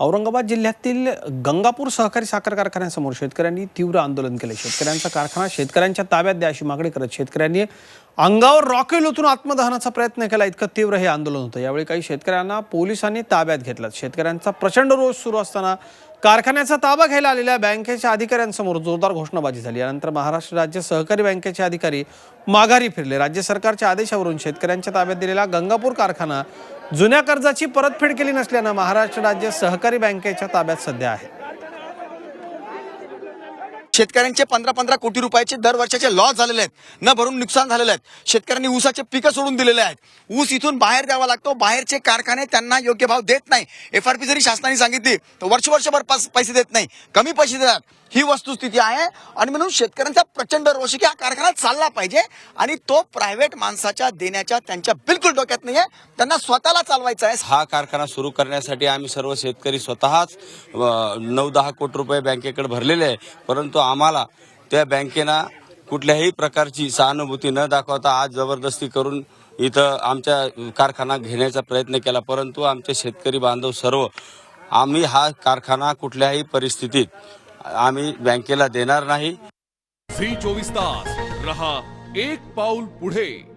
औरंगाबाद जिल्ह्यातील गंगापूर सहकारी साखर कारखान्यासमोर शेतकऱ्यांनी तीव्र आंदोलन केले. शेतकऱ्यांचा कारखाना शेतकऱ्यांच्या ताब्यात द्या अशी मागणी करत शेतकऱ्यांनी अंगावर रॉकेल ओतून आत्मदहनाचा प्रयत्न केला. इतकं तीव्र हे आंदोलन होतं. यावेळी काही शेतकऱ्यांना पोलिसांनी ताब्यात घेतलं. शेतकऱ्यांचा प्रचंड रोष सुरू असताना कारखान्याचा ताबा घ्यायला आलेल्या बँकेच्या अधिकाऱ्यांसमोर जोरदार घोषणाबाजी झाली. यानंतर महाराष्ट्र राज्य सहकारी बँकेचे अधिकारी माघारी फिरले. राज्य सरकारच्या आदेशावरून शेतकऱ्यांच्या ताब्यात दिलेला गंगापूर कारखाना जुन्या कर्जाची परतफेड केली नसल्यानं महाराष्ट्र राज्य सहकारी बँकेच्या ताब्यात सध्या आहे. शेतकऱ्यांचे पंधरा पंधरा कोटी रुपयाचे दर वर्षाचे लॉस झालेले आहेत. न भरून नुकसान झालेले आहेत शेतकऱ्यांनी ऊसाचे पिकं सोडून दिलेले आहेत. ऊस इथून बाहेर द्यावा लागतो. बाहेरचे कारखाने त्यांना योग्य भाव देत नाही. एफ आर पी जरी शासनाने सांगितली तर वर्ष वर्षभर पैसे देत नाही. कमी पैसे देतात. ही वस्तुस्थिती आहे. आणि म्हणून शेतकऱ्यांचा प्रचंड रोष की हा कारखाना चालला पाहिजे आणि तो प्रायव्हेट माणसाच्या देण्याच्या त्यांच्या बिलकुल डोक्यात नाही आहे त्यांना स्वतःला चालवायचा आहे. हा कारखाना सुरू करण्यासाठी आम्ही सर्व शेतकरी स्वतःच नऊ दहा कोटी रुपये बँकेकडे भरलेले आहे. परंतु आम्हाला त्या बँकेनं कुठल्याही प्रकारची सहानुभूती न दाखवता आज जबरदस्ती करून इथं आमच्या कारखाना घेण्याचा प्रयत्न केला. परंतु आमचे शेतकरी बांधव सर्व आम्ही हा कारखाना कुठल्याही परिस्थितीत आम्ही बँकेला देणार नाही. झी चोवीस तास रहा एक पाऊल पुढे.